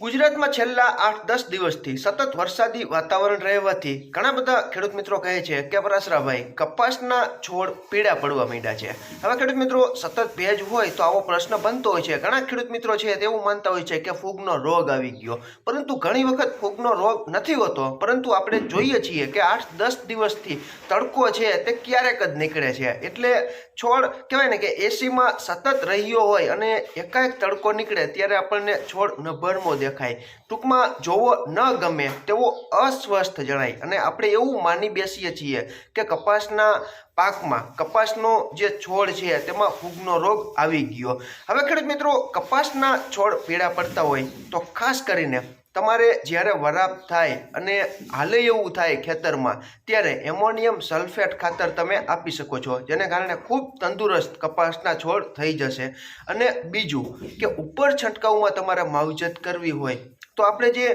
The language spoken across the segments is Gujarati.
ગુજરાતમાં છેલ્લા આઠ દસ દિવસથી સતત વરસાદી વાતાવરણ રહેવાથી ઘણા બધા ખેડૂત મિત્રો કહે છે કે પરાસરાભાઈ કપાસના છોડ પીળા પડવા માંડ્યા છે. હવે ખેડૂત મિત્રો સતત ભેજ હોય તો આવો પ્રશ્ન બનતો હોય છે. ઘણા ખેડૂત મિત્રો છે તેવું માનતા હોય છે કે ફૂગનો રોગ આવી ગયો. પરંતુ ઘણી વખત ફૂગનો રોગ નથી હોતો. પરંતુ આપણે જોઈએ છીએ કે આઠ દસ દિવસથી તડકો છે તે ક્યારેક જ નીકળે છે. એટલે છોડ કહેવાય ને કે એસીમાં સતત રહ્યો હોય અને એકાએક તડકો નીકળે ત્યારે આપણને છોડ નભરમો દેખાય. ટૂંકમાં જોવો ન ગમે તેવો અસ્વસ્થ જણાય. અને આપણે એવું માની બેસીએ છીએ કે કપાસના પાકમાં કપાસનો જે છોડ છે તેમાં ફૂગનો રોગ આવી ગયો. હવે ખેડૂત મિત્રો, કપાસના છોડ પીળા પડતા હોય તો ખાસ કરીને તમારે જ્યારે વરાપ થાય અને હાલે એવું થાય ખેતરમાં, ત્યારે એમોનિયમ સલ્ફેટ ખાતર તમે આપી શકો છો, જેને કારણે ખૂબ તંદુરસ્ત કપાસના છોડ થઈ જશે. અને બીજું કે ઉપર છંટકાવમાં તમારે માવજત કરવી હોય, તો આપણે જે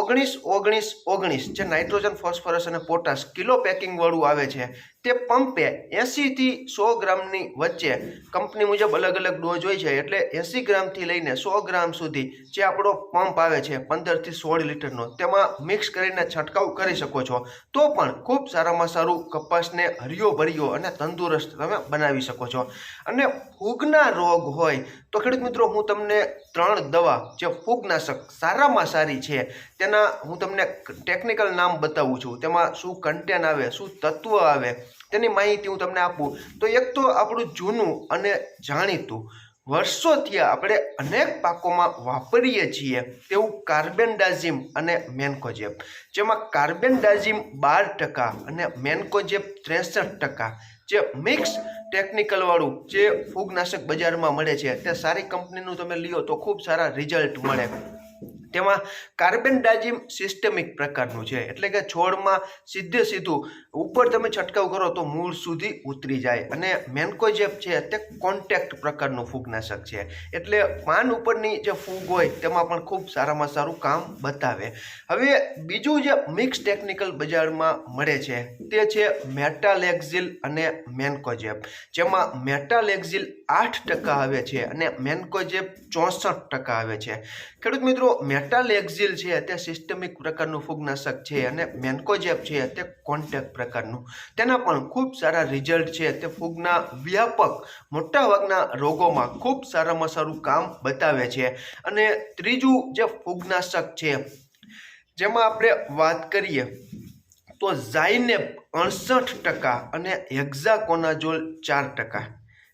ઓગણીસ ઓગણીસ ઓગણીસ જે નાઇટ્રોજન, ફોસ્ફરસ અને પોટાશ કિલો પેકિંગવાળું આવે છે તે પંપે એંસીથી સો ગ્રામની વચ્ચે કંપની મુજબ અલગ અલગ ડોઝ હોય છે. એટલે એંસી ગ્રામથી લઈને સો ગ્રામ સુધી જે આપણો પંપ આવે છે, પંદરથી સોળ લીટરનો, તેમાં મિક્સ કરીને છંટકાવ કરી શકો છો. તો પણ ખૂબ સારામાં સારું કપાસને હરિયો ભર્યો અને તંદુરસ્ત તમે બનાવી શકો છો. અને ફૂગના રોગ હોય તો ખેડૂત મિત્રો, હું તમને ત્રણ દવા જે ફૂગનાશક સારામાં સારી છે, તેના હું તમને ટેકનિકલ નામ બતાવું છું. તેમાં શું કન્ટેન આવે, શું તત્વ આવે તેની માહિતી હું તમને આપું. તો એક તો આપણું જૂનું અને જાણીતું. વર્ષોથી આપણે અનેક પાકોમાં વાપરીએ છીએ તેવું કાર્બેન્ડાઝિમ અને મેન્કોજેબ. જેમાં કાર્બેન્ડાઝિમ બાર ટકા અને મેન્કોજેબ ત્રેસઠ ટકા. જે મિક્સ ટેકનિકલવાળું જે ફૂગનાશક બજારમાં મળે છે તે સારી કંપનીનું તમે લ્યો તો ખૂબ સારા રિઝલ્ટ મળે. તેમાં કાર્બન ડાયજીમ સિસ્ટેમિક પ્રકારનું છે. એટલે કે છોડમાં સીધે સીધું ઉપર તમે છંટકાવ કરો તો મૂળ સુધી ઉતરી જાય. અને મેન્કોજેપ છે તે કોન્ટેક્ટ પ્રકારનું ફૂગનાશક છે. એટલે પાન ઉપરની જે ફૂગ હોય તેમાં પણ ખૂબ સારામાં સારું કામ બતાવે. હવે બીજું જે મિક્સ ટેકનિકલ બજારમાં મળે છે તે છે મેટાલેક્ઝિલ અને મેન્કોજેપ જેમાં મેટાલેક્ઝિલ આઠ ટકા આવે છે અને મેન્કોજેપ ચોસઠ ટકા આવે છે. ખેડૂત મિત્રો મેટાલેક્ઝિલ છે તે સિસ્ટમિક પ્રકારનું ફૂગનાશક છે અને મેન્કોજેપ છે તે કોન્ટેક્ટ પ્રકારનું. તેના પણ ખૂબ સારા રિઝલ્ટ છે, તે ફૂગના વ્યાપક મોટાભાગના રોગોમાં ખૂબ સારામાં સારું કામ બતાવે છે. અને ત્રીજું જે ફૂગનાશક છે, જેમાં આપણે વાત કરીએ, તો ઝાઇનેપ અડસઠ ટકા અને હેક્ઝાકોનાઝોલ ચાર ટકા.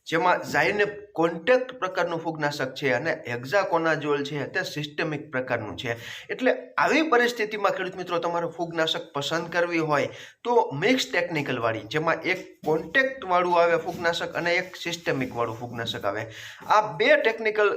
જેમાં ઝાઇનેબ કોન્ટેક્ટ પ્રકારનું ફૂગનાશક છે અને હેક્ઝાકોનાઝોલ છે તે સિસ્ટેમિક પ્રકારનું છે. એટલે આવી પરિસ્થિતિમાં ખેડૂત મિત્રો તમારે ફૂગનાશક પસંદ કરવી હોય તો મિક્સ ટેકનિકલવાળી જેમાં એક કોન્ટેક્ટવાળું આવે ફૂગનાશક અને એક સિસ્ટમિકવાળું ફૂગનાશક આવે. આ બે ટેકનિકલ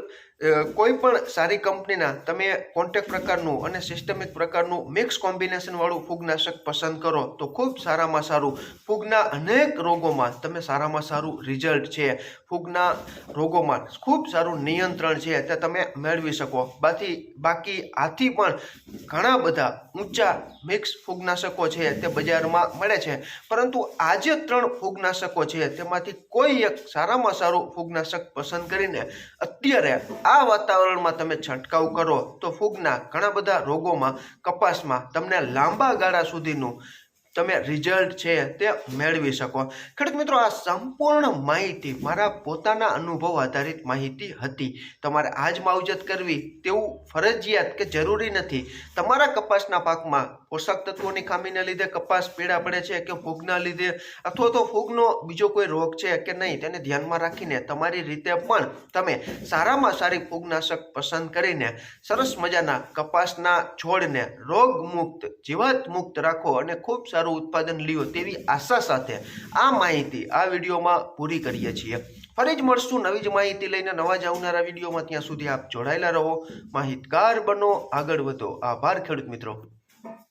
કોઈ પણ સારી કંપનીના તમે કોન્ટેક્ટ પ્રકારનું અને સિસ્ટમિક પ્રકારનું મિક્સ કોમ્બિનેશનવાળું ફૂગનાશક પસંદ કરો તો ખૂબ સારામાં સારું. ફૂગના અનેક રોગોમાં તમે સારામાં સારું રિઝલ્ટ છે. ફૂગના રોગોમાં ખૂબ સારું નિયંત્રણ છે તે તમે મેળવી શકો. બાકી બાકી આથી પણ ઘણા બધા ઊંચા મિક્સ ફૂગનાશકો છે તે બજારમાં મળે છે. પરંતુ આજે ત્રણ ફૂગનાશકો છે તેમાંથી કોઈ એક સારામાં સારું ફૂગનાશક પસંદ કરીને અત્યારે આ વાતાવરણમાં તમે છંટકાવ કરો તો ફૂગના ઘણા બધા રોગોમાં, કપાસમાં તમને લાંબા ગાળા સુધીનું તમે રિઝલ્ટ છે તે મેળવી શકો. ખેડૂત મિત્રો, આ સંપૂર્ણ માહિતી મારા પોતાના અનુભવ આધારિત માહિતી હતી. તમારે આજ માવજત કરવી તેવું ફરજિયાત કે જરૂરી નથી. તમારા કપાસના પાકમાં પોષક તત્વોની ખામીને લીધે કપાસ પીળા પડે છે કે ફૂગના લીધે અથવા તો ફૂગનો બીજો કોઈ રોગ છે કે નહીં તેને ધ્યાનમાં રાખીને તમારી રીતે પણ તમે સારામાં સારી ફૂગનાશક પસંદ કરીને સરસ મજાના કપાસના છોડને રોગમુક્ત જીવાત મુક્ત રાખો અને ખૂબ સારું ઉત્પાદન લ્યો તેવી આશા સાથે આ માહિતી આ વિડીયોમાં પૂરી કરીએ છીએ. ફરી જ મળશું નવી જ માહિતી લઈને નવા જ આવનારા વિડીયોમાં. ત્યાં સુધી આપ જોડાયેલા રહો. માહિતગાર બનો, આગળ વધો. આભાર ખેડૂત મિત્રો.